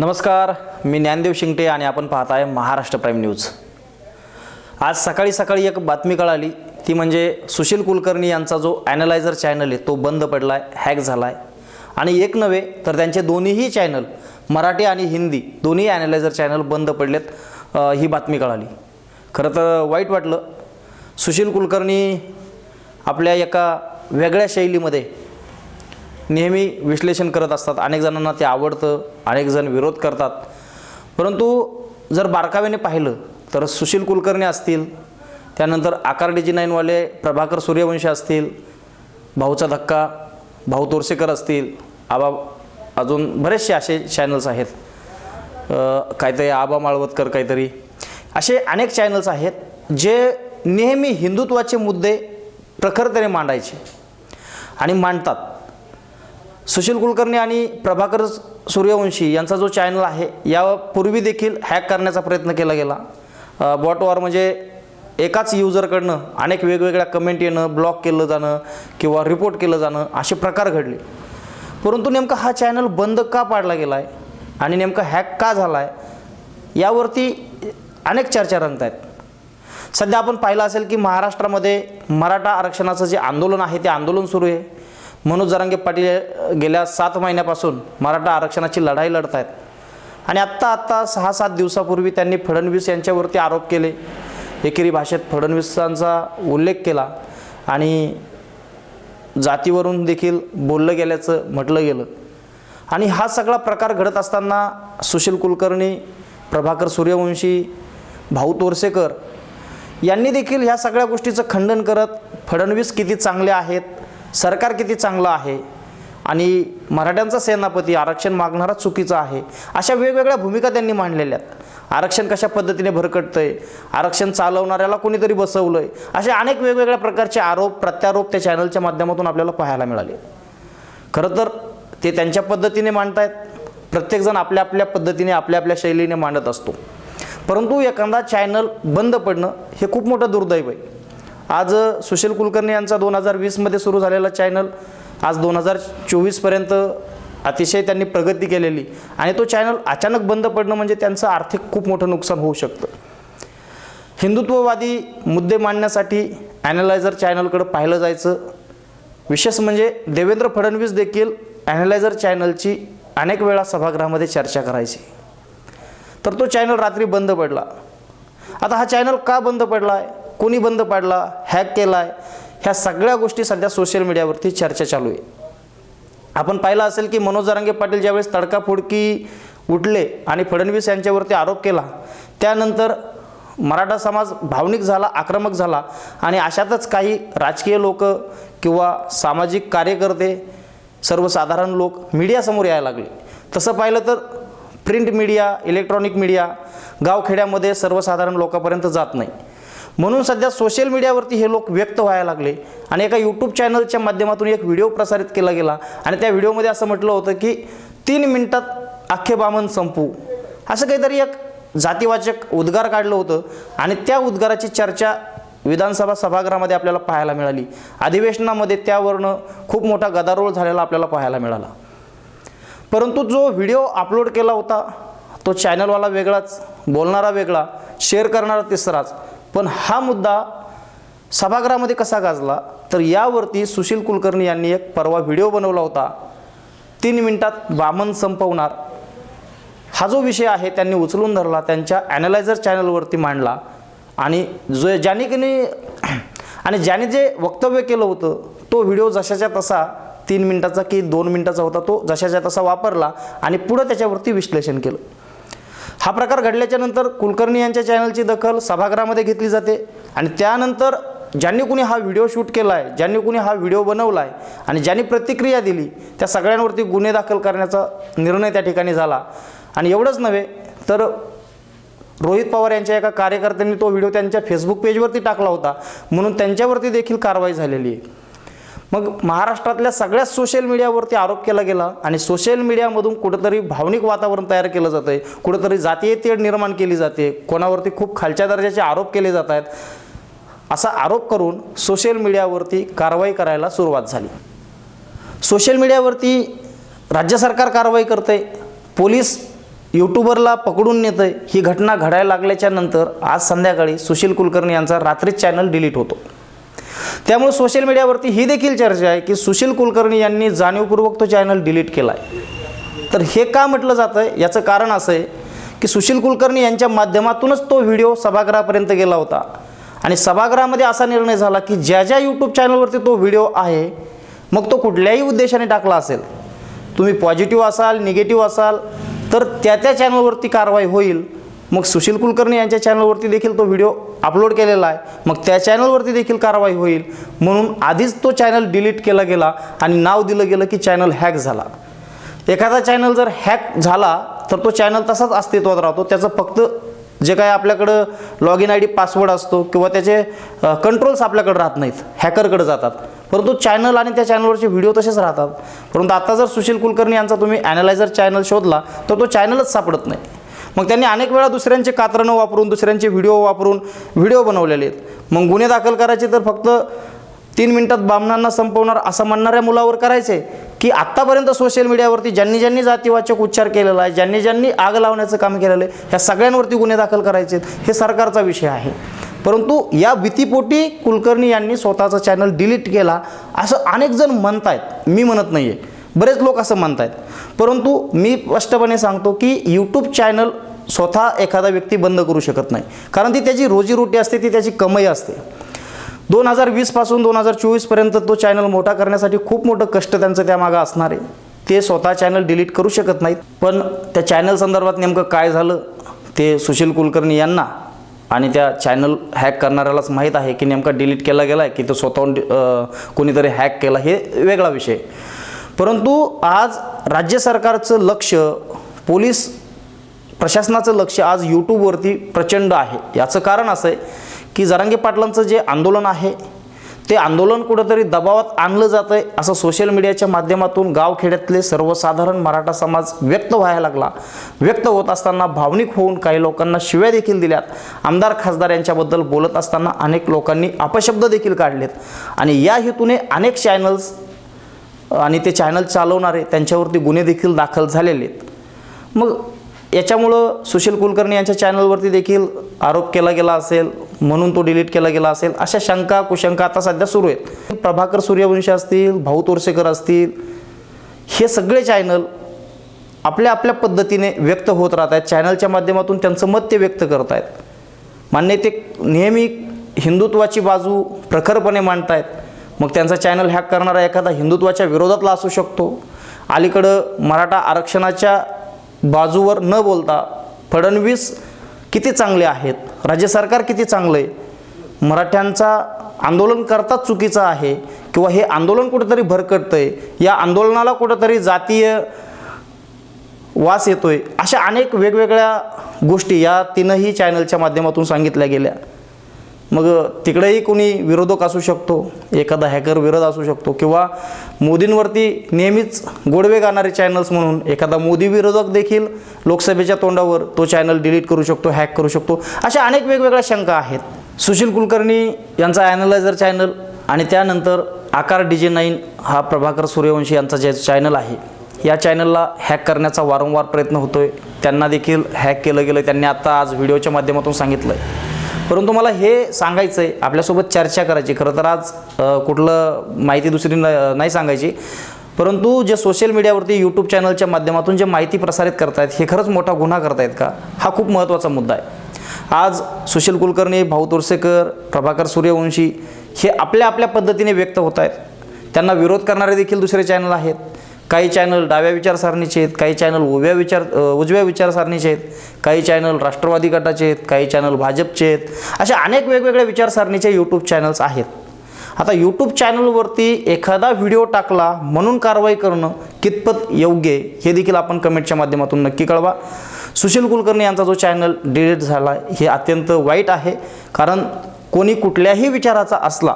नमस्कार मी ज्ञानदेव शिंगटे आणि आपण पाहत आहे महाराष्ट्र प्राईम न्यूज. आज सकाळी सकाळी एक बातमी कळाली ती म्हणजे सुशील कुलकर्णी यांचा जो ॲनलायझर चॅनल आहे तो बंद पडला आहे हॅक झाला आहे आणि एक नव्हे तर त्यांचे दोन्हीही चॅनल मराठी आणि हिंदी दोन्ही ॲनलायझर चॅनल बंद पडलेत ही बातमी कळाली. खरं तर वाईट वाटलं. सुशील कुलकर्णी आपल्या एका वेगळ्या शैलीमध्ये नेहमी विश्लेषण करत असतात. अनेक जणांना ते आवडतं अनेक जण विरोध करतात. परंतु जर बारकाव्याने पाहिलं तर सुशील कुलकर्णी असतील त्यानंतर आकार डी जी नाईनवाले प्रभाकर सूर्यवंशी असतील भाऊचा धक्का भाऊ तोरसेकर असतील आबा अजून बरेचसे असे चॅनल्स आहेत. काहीतरी आबा माळवतकर काहीतरी. असे अनेक चॅनल्स आहेत जे नेहमी हिंदुत्वाचे मुद्दे प्रखरतेने मांडायचे आणि मांडतात. सुशील कुलकर्णी आणि प्रभाकर सूर्यवंशी यांचा जो चॅनल आहे यापूर्वी देखील हॅक करण्याचा प्रयत्न केला गेला. बॉट वॉर म्हणजे एकाच युजरकडनं अनेक वेगवेगळ्या कमेंट येणं ब्लॉक केलं जाणं किंवा रिपोर्ट केलं जाणं असे प्रकार घडले. परंतु नेमका हा चॅनल बंद का पाडला गेला आहे आणि नेमका हॅक का झाला आहे यावरती अनेक चर्चा रंगत आहेत सध्या आपण पाहिलं असेल की महाराष्ट्रामध्ये मराठा आरक्षणाचं जे आंदोलन आहे ते आंदोलन सुरू आहे. मनोज जरांगे पाटील गेल्या सात महिन्यापासून मराठा आरक्षणाची लढाई लढत आहेत. आणि आत्ता आत्ता सहा सात दिवसापूर्वी त्यांनी फडणवीस यांच्यावरती आरोप केले. एकेरी भाषेत फडणवीसांचा उल्लेख केला आणि जातीवरून देखील बोललं गेल्याचं म्हटलं गेलं. आणि हा सगळा प्रकार घडत असताना सुशील कुलकर्णी प्रभाकर सूर्यवंशी भाऊ तोरसेकर यांनी देखील ह्या सगळ्या गोष्टीचं खंडन करत फडणवीस किती चांगले आहेत सरकार किती चांगलं आहे आणि मराठ्यांचा सेनापती आरक्षण मागणारा चुकीचा आहे अशा वेगवेगळ्या भूमिका त्यांनी मांडलेल्या आहेत. आरक्षण कशा पद्धतीने भरकटतंय आरक्षण चालवणाऱ्याला कोणीतरी बसवलंय असे अनेक वेगवेगळ्या प्रकारचे आरोप प्रत्यारोप त्या चॅनलच्या माध्यमातून आपल्याला पाहायला मिळाले. खरं तर ते त्यांच्या पद्धतीने मांडतायत प्रत्येकजण आपल्या आपल्या पद्धतीने आपल्या आपल्या शैलीने मांडत असतो. परंतु एखादा चॅनल बंद पडणं हे खूप मोठं दुर्दैव आहे. आज सुशील कुलकर्णी यांचा दोन हजार वीसमध्ये सुरू झालेला चॅनल आज दोन हजार चोवीसपर्यंत अतिशय त्यांनी प्रगती केलेली आणि तो चॅनल अचानक बंद पडणं म्हणजे त्यांचं आर्थिक खूप मोठं नुकसान होऊ शकतं. हिंदुत्ववादी मुद्दे मांडण्यासाठी ॲनालायझर चॅनलकडं पाहिलं जायचं. विशेष म्हणजे देवेंद्र फडणवीस देखील ॲनालायझर चॅनलची अनेक वेळा सभागृहामध्ये चर्चा करायची. तर तो चॅनल रात्री बंद पडला. आता हा चॅनल का बंद पडला आहे कोणी बंद पाडला हॅक केला आहे ह्या सगळ्या गोष्टी सध्या सोशल मीडियावरती चर्चा चालू आहे. आपण पाहिलं असेल की मनोज जरांगे पाटील ज्यावेळेस तडकाफोडकी उठले आणि फडणवीस यांच्यावरती आरोप केला त्यानंतर मराठा समाज भावनिक झाला आक्रमक झाला आणि अशातच काही राजकीय लोक किंवा सामाजिक कार्यकर्ते सर्वसाधारण लोक मीडियासमोर यायला लागले. तसं पाहिलं तर प्रिंट मीडिया इलेक्ट्रॉनिक मीडिया गावखेड्यामध्ये सर्वसाधारण लोकांपर्यंत जात नाही. म्हणून सध्या सोशल मीडियावरती हे लोक व्यक्त व्हायला लागले. आणि एका यूट्यूब चॅनलच्या माध्यमातून एक व्हिडिओ प्रसारित केला गेला. आणि त्या व्हिडिओमध्ये असं म्हटलं होतं की तीन मिनिटात अख्खे बामन संपू. असं काहीतरी एक जातीवाचक उद्गार काढलं होतं. आणि त्या उद्गाराची चर्चा विधानसभा सभागृहामध्ये आपल्याला पाहायला मिळाली. अधिवेशनामध्ये त्यावरनं खूप मोठा गदारोळ झालेला आपल्याला पाहायला मिळाला. परंतु जो व्हिडिओ अपलोड केला होता तो चॅनलवाला वेगळाच बोलणारा वेगळा शेअर करणारा तिसराच. पण हा मुद्दा सभागृहामध्ये कसा गाजला तर यावरती सुशील कुलकर्णी यांनी एक परवा व्हिडिओ बनवला होता. तीन मिनिटात वामन संपवणार. हा जो विषय आहे त्यांनी उचलून धरला त्यांच्या ॲनालायझर चॅनलवरती मांडला. आणि जो ज्याने की नाही आणि ज्याने जे वक्तव्य केलं होतं तो व्हिडिओ जशाच्या तसा तीन मिनिटाचा की दोन मिनिटाचा होता तो जशाच्या तसा वापरला आणि पुढं त्याच्यावरती विश्लेषण केलं. हा प्रकार घडल्याच्यानंतर कुलकर्णी यांच्या चॅनलची दखल सभागृहामध्ये घेतली जाते. आणि त्यानंतर ज्यांनी कुणी हा व्हिडिओ शूट केला आहे ज्यांनी कुणी हा व्हिडिओ बनवला आहे आणि ज्यांनी प्रतिक्रिया दिली त्या सगळ्यांवरती गुन्हे दाखल करण्याचा निर्णय त्या ठिकाणी झाला. आणि एवढंच नव्हे तर रोहित पवार यांच्या एका कार्यकर्त्यांनी तो व्हिडिओ त्यांच्या फेसबुक पेजवरती टाकला होता. म्हणून त्यांच्यावरती देखील कारवाई झालेली आहे. मग महाराष्ट्रातल्या सगळ्याच सोशल मीडियावरती आरोप केला गेला आणि सोशल मीडियामधून कुठंतरी भावनिक वातावरण तयार केलं जातं आहे कुठंतरी जातीय तेढ निर्माण केली जाते. कोणावरती खूप खालच्या दर्जाचे आरोप केले जात आहेत. असा आरोप करून सोशल मीडियावरती कारवाई करायला सुरुवात झाली. सोशल मीडियावरती राज्य सरकार कारवाई करते पोलीस यूट्यूबरला पकडून नेतं आहे ही घटना घडायला लागल्याच्या नंतर आज संध्याकाळी सुशील कुलकर्णी यांचा रात्रीच चॅनल डिलीट होतो. त्यामुळे सोशल मीडियावरती ही देखील चर्चा आहे की सुशील कुलकर्णी यांनी जाणीवपूर्वक तो चॅनल डिलीट केला आहे तर हे का म्हटलं जातं आहे याचं कारण असं आहे की सुशील कुलकर्णी यांच्या माध्यमातूनच तो व्हिडिओ सभागृहापर्यंत गेला होता. आणि सभागृहामध्ये असा निर्णय झाला की ज्या ज्या यूट्यूब चॅनलवरती तो व्हिडिओ आहे मग तो कुठल्याही उद्देशाने टाकला असेल. तुम्ही पॉझिटिव्ह असाल निगेटिव्ह असाल तर त्या त्या चॅनलवरती कारवाई होईल. मग सुशील कुलकर्णी यांच्या चॅनलवरती देखील तो व्हिडिओ अपलोड केलेला आहे. मग त्या चॅनलवरती देखील कारवाई होईल. म्हणून आधीच तो चॅनल डिलीट केला गेला आणि नाव दिलं गेलं की चॅनल हॅक झाला. एखादा चॅनल जर हॅक झाला तर तो चॅनल तसाच अस्तित्वात राहतो. त्याचं फक्त जे काय आपल्याकडं log in I D password असतो किंवा त्याचे कंट्रोल्स आपल्याकडे राहत नाहीत. हॅकरकडे जातात. परंतु चॅनल आणि त्या चॅनलवरचे व्हिडिओ तसेच राहतात. परंतु आता जर सुशील कुलकर्णी यांचा तुम्ही ॲनालायझर चॅनल शोधला तर तो चॅनलच सापडत नाही. मग त्यांनी अनेक वेळा दुसऱ्यांचे कात्रणं वापरून दुसऱ्यांचे व्हिडिओ वापरून व्हिडिओ बनवलेले आहेत. मग गुन्हे दाखल करायचे तर फक्त तीन मिनिटात बामणांना संपवणार असं म्हणणाऱ्या मुलावर करायचे की आत्तापर्यंत सोशल मीडियावरती ज्यांनी ज्यांनी जातीवाचक उच्चार केलेला आहे ज्यांनी ज्यांनी आग लावण्याचं काम केलेलं आहे ह्या सगळ्यांवरती गुन्हे दाखल करायचे आहेत. हे सरकारचा विषय आहे. परंतु या भीतीपोटी कुलकर्णी यांनी स्वतःचा चॅनल डिलीट केला असं अनेक जण म्हणत आहेत मी म्हणत नाही आहे बरेच लोक असं म्हणत आहेत परंतु मी स्पष्टपणे सांगतो की यूट्यूब चॅनल स्वतः एखादा व्यक्ती बंद करू शकत नाही. कारण ती त्याची रोजीरोटी असते ती त्याची कमाई असते. दोन हजार वीसपासून दोन हजार चोवीसपर्यंत तो चॅनल मोठा करण्यासाठी खूप मोठं कष्ट त्यांचं त्यामागं असणार आहे. ते स्वतः चॅनल डिलीट करू शकत नाहीत. पण त्या चॅनल संदर्भात नेमकं काय झालं ते सुशील कुलकर्णी यांना आणि त्या चॅनल हॅक करणाऱ्यालाच माहीत आहे की नेमका डिलीट केला गेला आहे की तो स्वतःहून कोणीतरी हॅक केला हे वेगळा विषय. परंतु आज राज्य सरकारचं लक्ष पोलीस प्रशासनाचं लक्ष आज यूट्यूबवरती प्रचंड आहे. याचं कारण असं आहे की जरांगे पाटलांचं जे आंदोलन आहे ते आंदोलन कुठंतरी दबावात आणलं जातं आहे असं सोशल मीडियाच्या माध्यमातून गावखेड्यातले सर्वसाधारण मराठा समाज व्यक्त व्हायला लागला. व्यक्त होत असताना भावनिक होऊन काही लोकांना शिव्या देखील दिल्यात. आमदार खासदार यांच्याबद्दल बोलत असताना अनेक लोकांनी अपशब्द देखील काढलेत. आणि या हेतूने अनेक चॅनल्स आणि ते चॅनल चालवणारे त्यांच्यावरती गुन्हे देखील दाखल झालेले आहेत. मग याच्यामुळं सुशील कुलकर्णी यांच्या चॅनलवरती देखील आरोप केला गेला असेल म्हणून तो डिलीट केला गेला असेल अशा शंका कुशंका आता सध्या सुरू आहेत. प्रभाकर सूर्यवंशी असतील भाऊ तोरसेकर असतील हे सगळे चॅनल आपल्या आपल्या पद्धतीने व्यक्त होत राहत आहेत. चॅनलच्या माध्यमातून त्यांचं मत ते व्यक्त करत आहेत. मान्य ते नेहमी हिंदुत्वाची बाजू प्रखरपणे मांडतायत. मग त्यांचा चॅनल हॅक करणारा एखादा हिंदुत्वाच्या विरोधातला असू शकतो. अलीकडं मराठा आरक्षणाच्या बाजूवर न बोलता फडणवीस किती चांगले आहेत? राज्य सरकार किती चांगलं आहे मराठ्यांचा आंदोलन करताच चुकीचं आहे किंवा हे आंदोलन कुठेतरी भरकटतं आहे या आंदोलनाला कुठंतरी जातीय वास येतोय? अशा अनेक वेगवेगळ्या गोष्टी या तीनही चॅनलच्या माध्यमातून सांगितल्या गेल्या. मग तिकडेही कोणी विरोधक असू शकतो एखादा हॅकर विरोध असू शकतो किंवा मोदींवरती नेहमीच गोडवे गाणारे चॅनल्स म्हणून एखादा मोदी विरोधक देखील लोकसभेच्या तोंडावर तो चॅनल डिलीट करू शकतो हॅक करू शकतो अशा अनेक वेगवेगळ्या शंका आहेत. सुशील कुलकर्णी यांचा ॲनालायझर चॅनल आणि त्यानंतर आकार डी जे नाईन हा प्रभाकर सूर्यवंशी यांचा जे चॅनल आहे या चॅनलला हॅक करण्याचा वारंवार प्रयत्न होतोय. त्यांना देखील हॅक केलं गेलं त्यांनी आता आज व्हिडिओच्या माध्यमातून सांगितलं आहे परंतु मला हे सांगायचं आहे आपल्यासोबत चर्चा करायची. खरं तर आज कुठलं माहिती दुसरी न नाही सांगायची. परंतु जे सोशल मीडियावरती यूट्यूब चॅनलच्या माध्यमातून जे माहिती प्रसारित करतायत हे खरंच मोठा गुन्हा करतायत का? हा खूप महत्त्वाचा मुद्दा आहे. आज सुशील कुलकर्णी भाऊ तोरसेकर प्रभाकर सूर्यवंशी हे आपल्या आपल्या पद्धतीने व्यक्त होत आहेत त्यांना विरोध करणारे देखील दुसरे चॅनल आहेत. काही चॅनल डाव्या विचारसरणीचे आहेत काही चॅनल उभ्या विचार उजव्या विचारसरणीचे आहेत काही चॅनल राष्ट्रवादी गटाचे आहेत काही चॅनल भाजपचे आहेत अशा अनेक वेगवेगळ्या विचारसरणीचे यूट्यूब चॅनल्स आहेत. आता यूट्यूब चॅनलवरती एखादा व्हिडिओ टाकला म्हणून कारवाई करणं कितपत योग्य आहे हे देखील आपण कमेंटच्या माध्यमातून नक्की कळवा. सुशील कुलकर्णी यांचा जो चॅनल डिलीट झाला हे अत्यंत वाईट आहे कारण कोणी कुठल्याही विचाराचा असला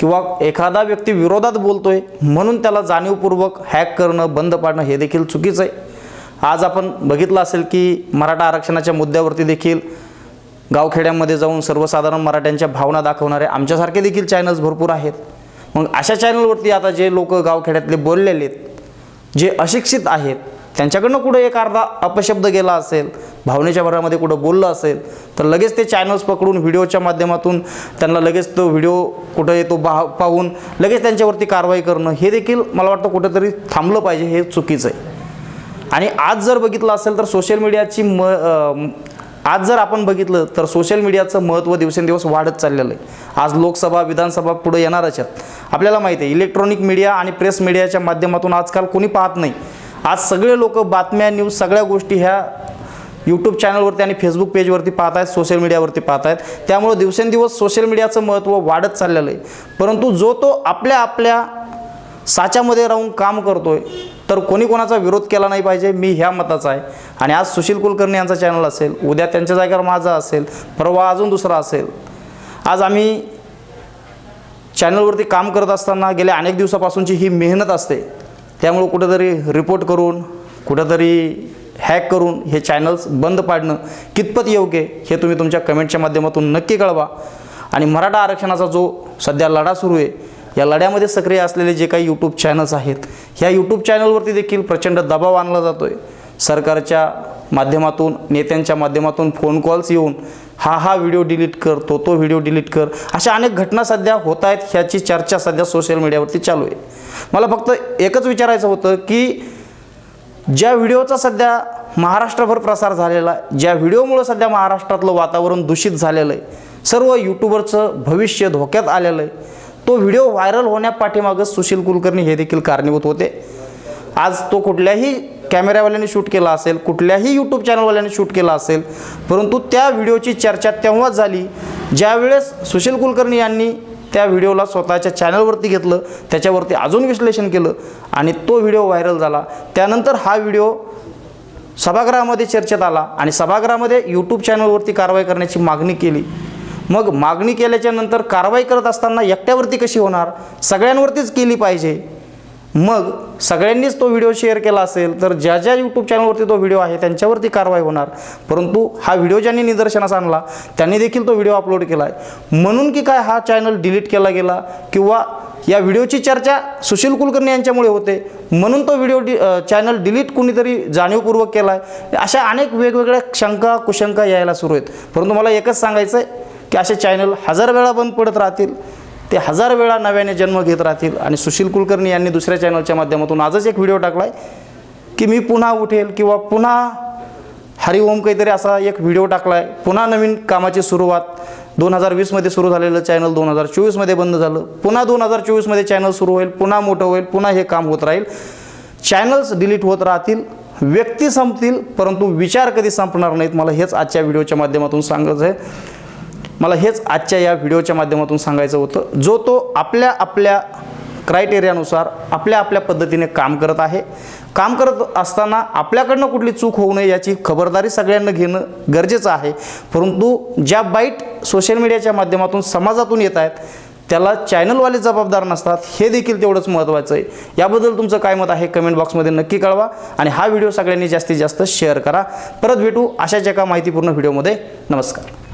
किंवा एखादा व्यक्ती विरोधात बोलतोय म्हणून त्याला जाणीवपूर्वक हॅक करणं बंद पाडणं हे देखील चुकीचं आहे. आज आपण बघितलं असेल की मराठा आरक्षणाच्या मुद्द्यावरती देखील गावखेड्यांमध्ये जाऊन सर्वसाधारण मराठ्यांच्या भावना दाखवणारे आमच्यासारखे देखील चॅनल्स भरपूर आहेत. मग अशा चॅनलवरती आता जे लोक गावखेड्यातले बोललेले आहेत जे अशिक्षित आहेत त्यांच्याकडनं कुठं एक अर्धा अपशब्द गेला असेल भावनेच्या भरामध्ये कुठं बोललं असेल तर लगेच ते चॅनल्स पकडून व्हिडिओच्या माध्यमातून त्यांना लगेच तो व्हिडिओ कुठं येतो बा पाहून लगेच त्यांच्यावरती कारवाई करणं हे देखील मला वाटतं कुठंतरी थांबलं पाहिजे हे चुकीचं आहे. आणि आज जर बघितलं असेल तर सोशल मीडियाची म आज जर आपण बघितलं तर सोशल मीडियाचं महत्त्व दिवसेंदिवस वाढत चाललेलं आहे. आज लोकसभा विधानसभा पुढे येणारच आहेत. आपल्याला माहिती आहे इलेक्ट्रॉनिक मीडिया आणि प्रेस मीडियाच्या माध्यमातून आजकाल कोणी पाहत नाही. आज सगळे लोक बातम्या न्यूज सगळ्या गोष्टी ह्या यूट्यूब चॅनलवरती आणि फेसबुक पेजवरती पाहत आहेत सोशल मीडियावरती पाहत आहेत त्यामुळं दिवसेंदिवस सोशल मीडियाचं महत्त्व वाढत चाललेलं आहे. परंतु जो तो आपल्या आपल्या साच्यामध्ये राहून काम करतोय तर कोणी कोणाचा विरोध केला नाही पाहिजे मी ह्या मताचा आहे. आणि आज सुशील कुलकर्णी यांचा चॅनल असेल उद्या त्यांच्या जागेवर माझा असेल परवा अजून दुसरा असेल. आज आम्ही चॅनलवरती काम करत असताना गेल्या अनेक दिवसापासूनची ही मेहनत असते. त्यामुळं कुठंतरी रिपोर्ट करून कुठंतरी हॅक करून हे चॅनल्स बंद पाडणं कितपत योग्य आहे हे तुम्ही तुमच्या कमेंटच्या माध्यमातून नक्की कळवा. आणि मराठा आरक्षणाचा जो सध्या लढा सुरू आहे या लढ्यामध्ये सक्रिय असलेले जे काही यूट्यूब चॅनल्स आहेत ह्या यूट्यूब चॅनलवरती देखील प्रचंड दबाव आणला जातो आहे सरकारच्या माध्यमातून नेत्यांच्या माध्यमातून फोन कॉल्स येऊन हा हा व्हिडिओ डिलीट कर तो तो व्हिडिओ डिलीट कर. अशा अनेक घटना सध्या होत आहेत ह्याची चर्चा सध्या सोशल मीडियावरती चालू आहे. मला फक्त एकच विचारायचं होतं की ज्या व्हिडिओचा सध्या महाराष्ट्रभर प्रसार झालेला आहे ज्या व्हिडिओमुळं सध्या महाराष्ट्रातलं वातावरण दूषित झालेलं आहे सर्व यूट्यूबरचं भविष्य धोक्यात आलेलं आहे तो व्हिडिओ व्हायरल होण्यापाठीमागं सुशील कुलकर्णी हे देखील कारणीभूत होते. आज तो कुठल्याही कॅमेरावाल्याने शूट केला असेल कुठल्याही यूट्यूब चॅनलवाल्याने शूट केला असेल परंतु त्या व्हिडिओची चर्चा तेव्हाच झाली ज्यावेळेस सुशील कुलकर्णी यांनी त्या व्हिडिओला स्वतःच्या चॅनलवरती घेतलं त्याच्यावरती अजून विश्लेषण केलं आणि तो व्हिडिओ व्हायरल झाला. त्यानंतर हा व्हिडिओ सभागृहामध्ये चर्चेत आला आणि सभागृहामध्ये यूट्यूब चॅनलवरती कारवाई करण्याची मागणी केली. मग मागणी केल्याच्यानंतर कारवाई करत असताना एकट्यावरती कशी होणार? सगळ्यांवरतीच केली पाहिजे. मग सगळ्यांनीच तो व्हिडिओ शेअर केला असेल तर ज्या ज्या यूट्यूब चॅनलवरती तो व्हिडिओ आहे त्यांच्यावरती कारवाई होणार. परंतु हा व्हिडिओ ज्यांनी निदर्शनास आणला त्यांनी देखील तो व्हिडिओ अपलोड केला आहे म्हणून की काय हा चॅनल डिलीट केला गेला किंवा या व्हिडिओची चर्चा सुशील कुलकर्णी यांच्यामुळे होते म्हणून तो व्हिडिओ डि चॅनल डिलीट कुणीतरी जाणीवपूर्वक केला आहे अशा अनेक वेगवेगळ्या शंका कुशंका यायला सुरू आहेत. परंतु मला एकच सांगायचं आहे की असे चॅनल हजार वेळा बंद पडत राहतील. ते हजार वेळा नव्याने जन्म घेत राहतील. आणि सुशील कुलकर्णी यांनी दुसऱ्या चॅनलच्या माध्यमातून आजच एक व्हिडिओ टाकला आहे की मी पुन्हा उठेल किंवा पुन्हा हरिओम काहीतरी असा एक व्हिडिओ टाकला आहे पुन्हा नवीन कामाची सुरुवात. दोन हजार वीसमध्ये सुरू झालेलं चॅनल दोन हजार चोवीसमध्ये बंद झालं. पुन्हा दोन हजार चोवीसमध्ये चॅनल सुरू होईल पुन्हा मोठं होईल पुन्हा हे काम होत राहील. चॅनल्स डिलीट होत राहतील व्यक्ती संपतील परंतु विचार कधी संपणार नाहीत मला हेच आजच्या व्हिडिओच्या माध्यमातून सांगायचं आहे मला हेच आजच्या या व्हिडिओच्या माध्यमातून सांगायचं होतं. जो तो आपल्या आपल्या क्रायटेरियानुसार आपल्या आपल्या पद्धतीने काम करत आहे. काम करत असताना आपल्याकडनं कुठली चूक होऊ नये याची खबरदारी सगळ्यांना घेणं गरजेचं आहे. परंतु ज्या बाईट सोशल मीडियाच्या माध्यमातून समाजातून येत आहेत त्याला चॅनलवाले जबाबदार नसतात हे देखील तेवढंच महत्त्वाचं आहे. याबद्दल तुमचं काय मत आहे कमेंट बॉक्समध्ये नक्की कळवा आणि हा व्हिडिओ सगळ्यांनी जास्तीत जास्त शेअर करा. परत भेटू अशाच एका माहितीपूर्ण व्हिडिओमध्ये. नमस्कार.